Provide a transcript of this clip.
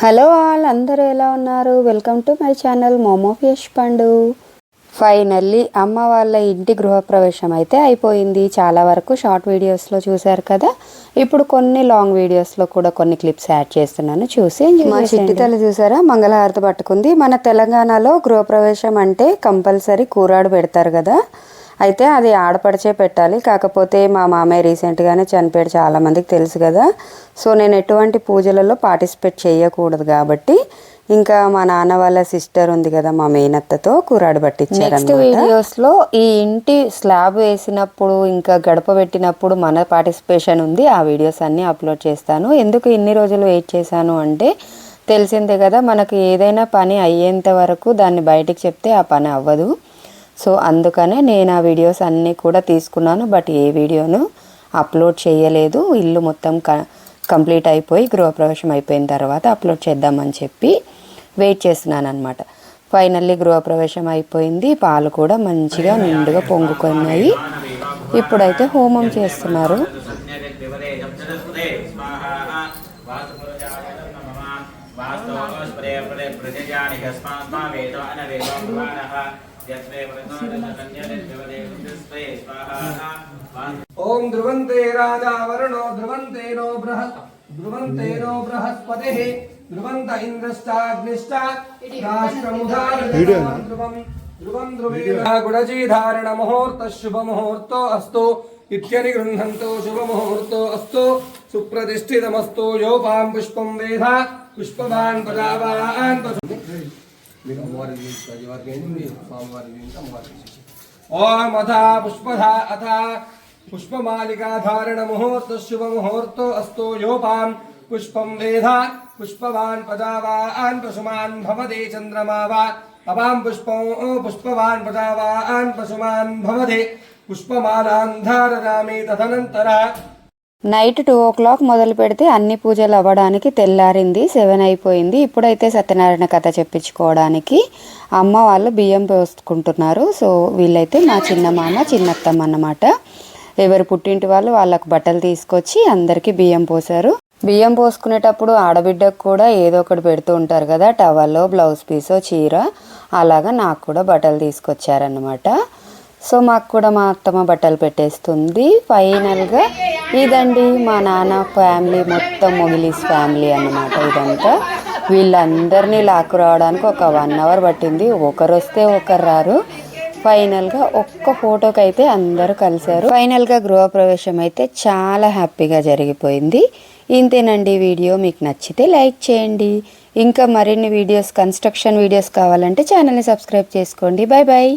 Hello all అందరూ ఎలా ఉన్నారు? Welcome to my channel momo fish పండు. ఫైనల్లీ అమ్మ వాళ్ళ ఇంటి గృహప్రవేశం అయితే అయిపోయింది. చాలా వరకు షార్ట్ వీడియోస్లో చూశారు కదా? ఇప్పుడు కొన్ని లాంగ్ వీడియోస్లో కూడా కొన్ని క్లిప్స్ యాడ్ చేస్తున్నాను. చూసి మా చిట్టి తల్లి చూసారా? మంగళహారతి పట్టుకుంది. మన తెలంగాణలో గృహప్రవేశం అంటే కంపల్సరీ కూరాడు పెడతారు కదా? అయితే అది ఆడపడిచే పెట్టాలి. కాకపోతే మా మామయ్య రీసెంట్గానే చనిపోయాడు. చాలామందికి తెలుసు కదా. సో నేను ఎటువంటి పూజలలో పార్టిసిపేట్ చేయకూడదు కాబట్టి ఇంకా మా నాన్న వాళ్ళ సిస్టర్ ఉంది కదా మా మేనత్తతో కూరాడు పట్టించారు నెక్స్ట్ వీడియోస్లో ఈ ఇంటి స్లాబ్ వేసినప్పుడు ఇంకా గడప పెట్టినప్పుడు మన పార్టిసిపేషన్ ఉంది. ఆ వీడియోస్ అన్నీ అప్లోడ్ చేస్తాను. ఎందుకు ఇన్ని రోజులు వెయిట్ చేశాను అంటే తెలిసిందే కదా మనకు ఏదైనా పని అయ్యేంత వరకు దాన్ని బయటికి చెప్తే ఆ పని అవ్వదు. సో అందుకనే నేను ఆ వీడియోస్ అన్నీ కూడా తీసుకున్నాను బట్ ఏ వీడియోను అప్లోడ్ చేయలేదు. ఇల్లు మొత్తం క కంప్లీట్ అయిపోయి గృహప్రవేశం అయిపోయిన తర్వాత అప్లోడ్ చేద్దామని చెప్పి వెయిట్ చేస్తున్నాను అనమాట ఫైనల్లీ గృహప్రవేశం అయిపోయింది. పాలు కూడా మంచిగా నిండుగా పొంగుకున్నాయి. ఇప్పుడైతే హోమం చేస్తున్నారు. ఓం ధ్రువంతే రాజా వరుణో ధ్రువంతే నో బృహ ధ్రువంతే నో బృహస్పతి ధ్రువంత రాష్ట్రముదారం ధ్రువం ధ్రువం ధ్రువేణ గుడజీధారణ ముహూర్త శుభ ముహూర్తో అస్తు ఇత్యని గృహంతో శుభ ముహూర్తో అస్తు సుప్రతిష్ఠితమస్తు యోపాం పుష్పం వేధ పుష్పవాన్ పదావాన్ మీకు అమ్మవారి గురించి వారికి ఏంటి మీ స్వామివారి గురించి అమ్మవారి గురించి ఓం అథ పుష్పధ అథ పుష్పమాలికాధారణ ముహూర్త శుభ ముహూర్తో అస్తో యోపాం పుష్పం వేధ పుష్పవాన్ పదావాన్ పశుమాన్ భవదే చంద్రమా వా అపాం పుష్పం పుష్పవాన్ పదావాన్ పశుమాన్ భవదే పుష్పమాలాన్ ధారయామి తదనంతర నైట్ టూ ఓ క్లాక్ మొదలు పెడితే అన్ని పూజలు అవ్వడానికి తెల్లారింది సెవెన్ అయిపోయింది. ఇప్పుడైతే సత్యనారాయణ కథ చెప్పించుకోవడానికి అమ్మ వాళ్ళు బియ్యం పోసుకుంటున్నారు. సో వీళ్ళైతే మా చిన్న మామ చిన్నత్తమ్మ అన్నమాట. ఎవరు పుట్టింటి వాళ్ళు వాళ్ళకు బట్టలు తీసుకొచ్చి అందరికీ బియ్యం పోసారు బియ్యం పోసుకునేటప్పుడు ఆడబిడ్డకు కూడా ఏదో ఒకటి పెడుతూ ఉంటారు కదా టవల్లో బ్లౌజ్ పీసో చీర అలాగా నాకు కూడా బట్టలు తీసుకొచ్చారనమాట సో మాకు కూడా మా అత్తమ్మ బట్టలు పెట్టేస్తుంది. ఫైనల్గా ఇదండి మా నాన్న ఫ్యామిలీ మొత్తం మొగిలీస్ ఫ్యామిలీ అన్నమాట ఇదంతా. వీళ్ళందరినీ లాక్కు రావడానికి ఒక వన్ అవర్ పట్టింది. ఒకరు వస్తే ఒకరు రారు. ఫైనల్గా ఒక్క ఫోటోకి అయితే అందరూ కలిశారు. ఫైనల్గా గృహప్రవేశం అయితే చాలా హ్యాపీగా జరిగిపోయింది. ఇంతేనండి వీడియో. మీకు నచ్చితే లైక్ చేయండి. ఇంకా మరిన్ని వీడియోస్ కన్స్ట్రక్షన్ వీడియోస్ కావాలంటే ఛానల్ని సబ్స్క్రైబ్ చేసుకోండి. Bye bye